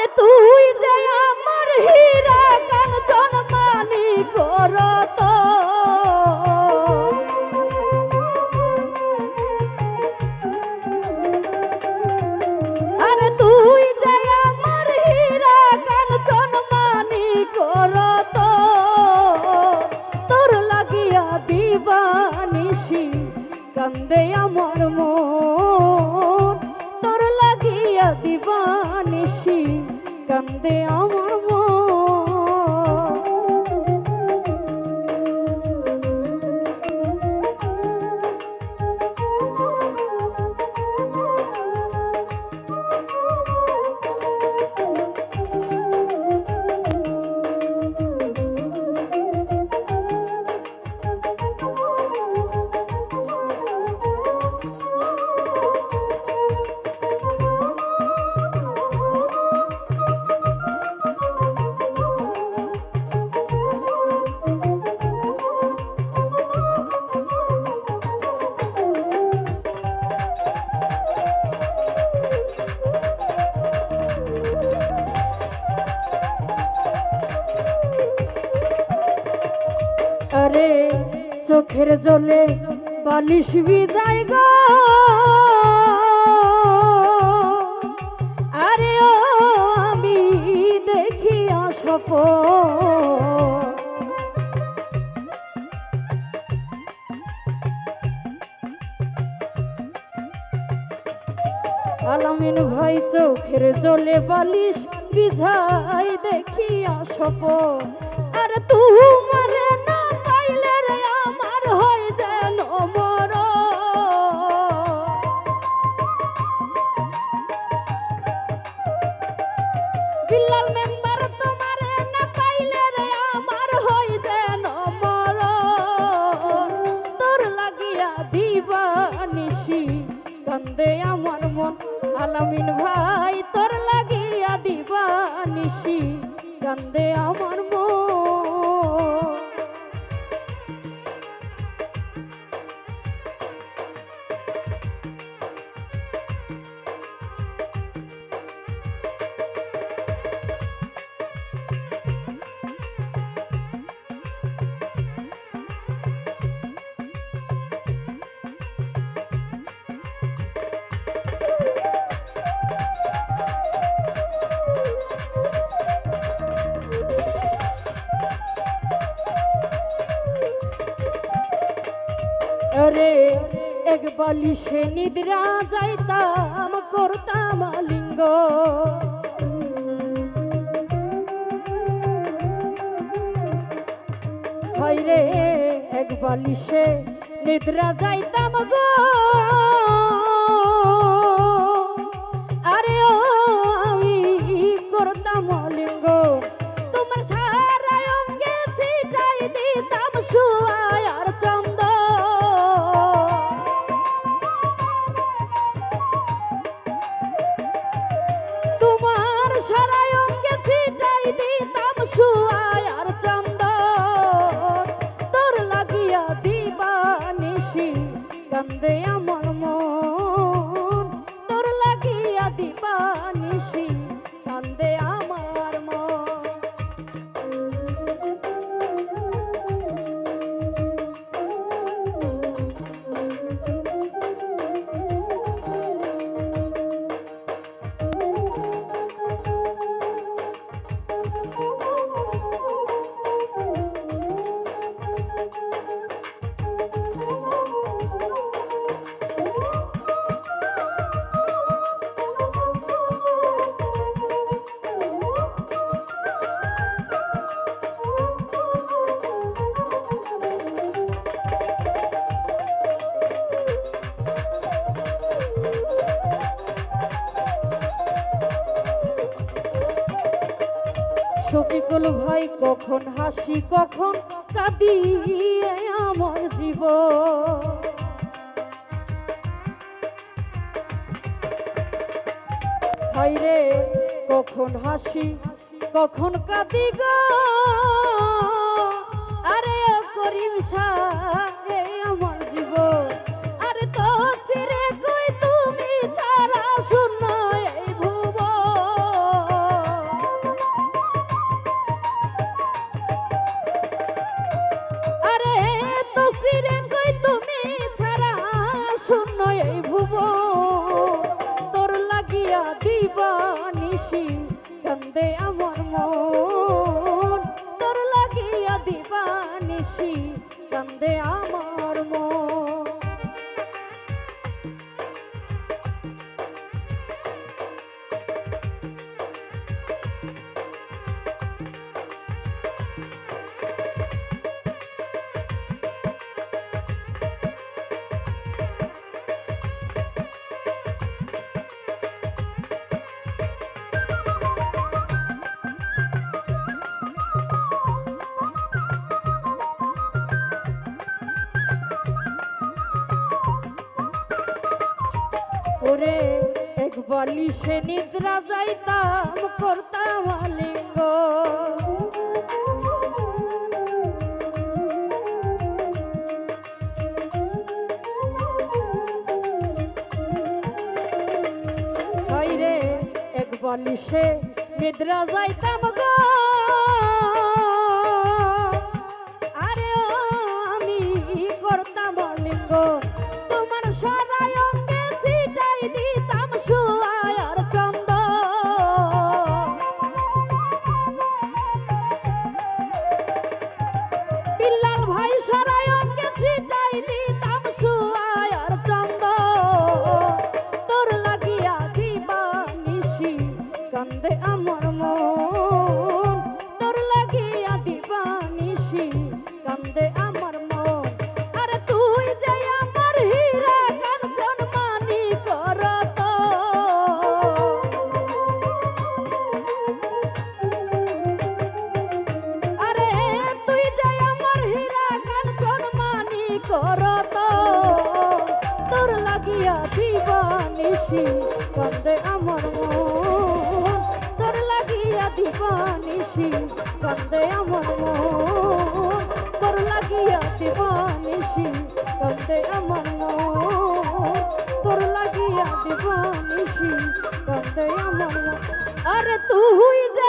আরে তুই যে আমার হীরা কাঞ্চন মানি আরে তুই যে আমার হীরা কাঞ্চন মানি করত তোর লাগিয়া দিবানিসি কান্দে লাগিয়া দিবানিসি কান্দে আমার মন। চোখের জলে বালিশ গো। আরে আমি দেখি আসপ আলামিন ভাই চোখের জলে বালিশ বিঝাই দেখি আসপ আর তোমার আলামিন ভাই তোর লাগিয়া দিবা নিশি কান্দে আমার মন আরে, এক বালিশে নিদ্রা যাইতাম, করতাম লিঙ্গ হাইরে এক বালিশে নিদ্রা যাইতাম গো। আরে ও, আমি করতাম লিঙ্গ তোমার সারা অঙ্গে ছিটাই দিতাম সুয়ায়। কান্দে আমার শফিকুল ভাই, কখন হাসি, কখন কাঁদি আমার জীব হাইরে কখন হাসি, কখন কাঁদি গো? আরে করিম শাহ শূন্য এই ভুব তোর লাগিয়া দিবা নিশি কান্দে আমার মন। তোর লাগিয়া দিবা নিশি কান্দে আমার মন। ওরে এক বালিশে নিদ্রা যাইতাম করতাম আলিঙ্গ। রে এক বালিশে নিদ্রা যাইতাম গো। দিবানিসি কান্দে আমার মন। তোর লাগিয়া দিবানিসি কান্দে আমার মন। তোর লাগিয়া দিবানিসি কান্দে আমার মন। আরে তুই যে